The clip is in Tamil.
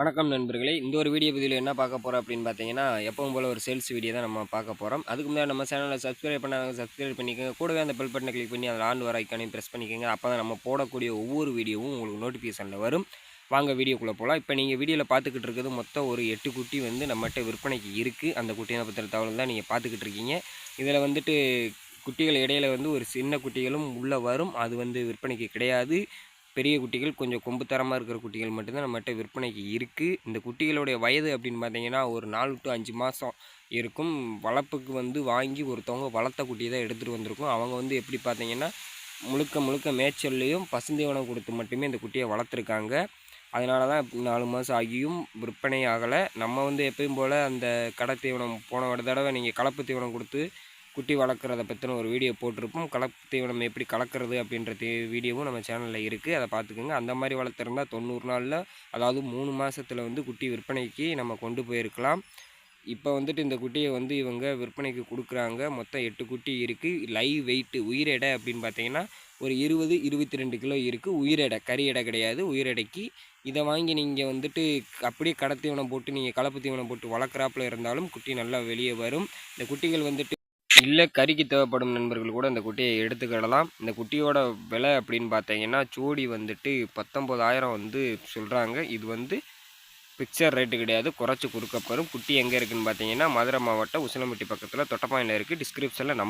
வணக்கம் நண்பர்களே. இந்த ஒரு வீடியோ பதிவில் என்ன பார்க்க போகிறோம் அப்படின்னு பார்த்தீங்கன்னா எப்பவும் போல் ஒரு சேல்ஸ் வீடியோ தான் நம்ம பார்க்க போகிறோம் அதுக்கு முன்னாடி நம்ம சேனலை சப்ஸ்கிரைப் பண்ணாங்க சப்ஸ்கிரைப் பண்ணிக்கோங்க. கூடவே அந்த பெல் பட்டனை கிளிக் பண்ணி அதில் ஆண்டு வர ஐக்கானையும் ப்ரெஸ் பண்ணிக்கோங்க. அப்போ தான் நம்ம போடக்கூடிய ஒவ்வொரு வீடியோவும் உங்களுக்கு நோட்டிஃபிகேஷனில் வரும். வாங்க வீடியோக்குள்ளே போகலாம் இப்போ நீங்கள் வீடியோவில் பார்த்துக்கிட்டு இருக்கிறது மொத்தம் ஒரு எட்டு குட்டி வந்து நம்மகிட்ட விற்பனைக்கு இருக்குது அந்த குட்டியை பற்றின தகவல் தான் நீங்கள் பார்த்துக்கிட்டு இருக்கீங்க. இதில் வந்துட்டு குட்டிகள் இடையில வந்து ஒரு சின்ன குட்டிகளும் உள்ளே வரும். அது வந்து விற்பனைக்கு கிடையாது. பெரிய குட்டிகள் கொஞ்சம் கொம்பு தரமாக இருக்கிற குட்டிகள் மட்டும்தான் நம்மகிட்ட விற்பனைக்கு இருக்குது இந்த குட்டிகளுடைய வயது அப்படின்னு பார்த்தீங்கன்னா ஒரு நாலு டு அஞ்சு மாதம் இருக்கும். வளர்ப்புக்கு வந்து வாங்கி ஒருத்தவங்க வளர்த்த குட்டியை தான் எடுத்துகிட்டு வந்திருக்கும். அவங்க வந்து எப்படி பார்த்தீங்கன்னா முழுக்க முழுக்க மேய்ச்சல்லையும் பசுந்தீவனம் கொடுத்து மட்டுமே இந்த குட்டியை வளர்த்துருக்காங்க. அதனால தான் நாலு மாதம் ஆகியும் விற்பனை ஆகலை. நம்ம வந்து எப்பயும் போல் அந்த கடை தீவனம் போன ஒரு தடவை நீங்கள் கலப்பு தீவனம் கொடுத்து குட்டி வளர்க்குறத பற்றின ஒரு வீடியோ போட்டிருப்போம். கலப்பு தீவனம் எப்படி கலக்கிறது அப்படின்ற தே வீடியோவும் நம்ம சேனலில் இருக்குது அதை பார்த்துக்கோங்க அந்த மாதிரி வளர்த்துருந்தா தொண்ணூறு நாளில் அதாவது மூணு மாதத்தில் வந்து குட்டி விற்பனைக்கு நம்ம கொண்டு போயிருக்கலாம். இப்போ வந்துட்டு இந்த குட்டியை வந்து இவங்க விற்பனைக்கு கொடுக்குறாங்க. மொத்தம் எட்டு குட்டி இருக்குது லைவ் வெயிட்டு உயிர் எடை அப்படின்னு பார்த்தீங்கன்னா ஒரு இருபது இருபத்தி ரெண்டு கிலோ இருக்குது உயிர் எடை கறி எடை கிடையாது. உயிர் எடைக்கு இதை வாங்கி நீங்கள் வந்துட்டு அப்படியே கடத்தீவனம் தீவனம் போட்டு நீங்கள் கலப்பு தீவனம் போட்டு வளர்க்குறாப்புல இருந்தாலும் குட்டி நல்லா வெளியே வரும். இந்த குட்டிகள் வந்துட்டு இல்லை கறிக்கு தேவைப்படும் நண்பர்கள் கூட இந்த குட்டியை எடுத்துக்கிடலாம். இந்த குட்டியோட விலை அப்படின்னு பார்த்தீங்கன்னா ஜோடி வந்துட்டு பத்தொம்போதாயிரம் வந்து சொல்கிறாங்க இது வந்து பிக்சர் ரேட்டு கிடையாது. குறைச்சி கொடுக்கப்படும் குட்டி எங்கே இருக்குதுன்னு பார்த்தீங்கன்னா மதுரை மாவட்டம் உசிலம்பட்டி பக்கத்தில் தொட்டப்பாயில் இருக்குது டிஸ்கிரிப்ஷனில் நம்ம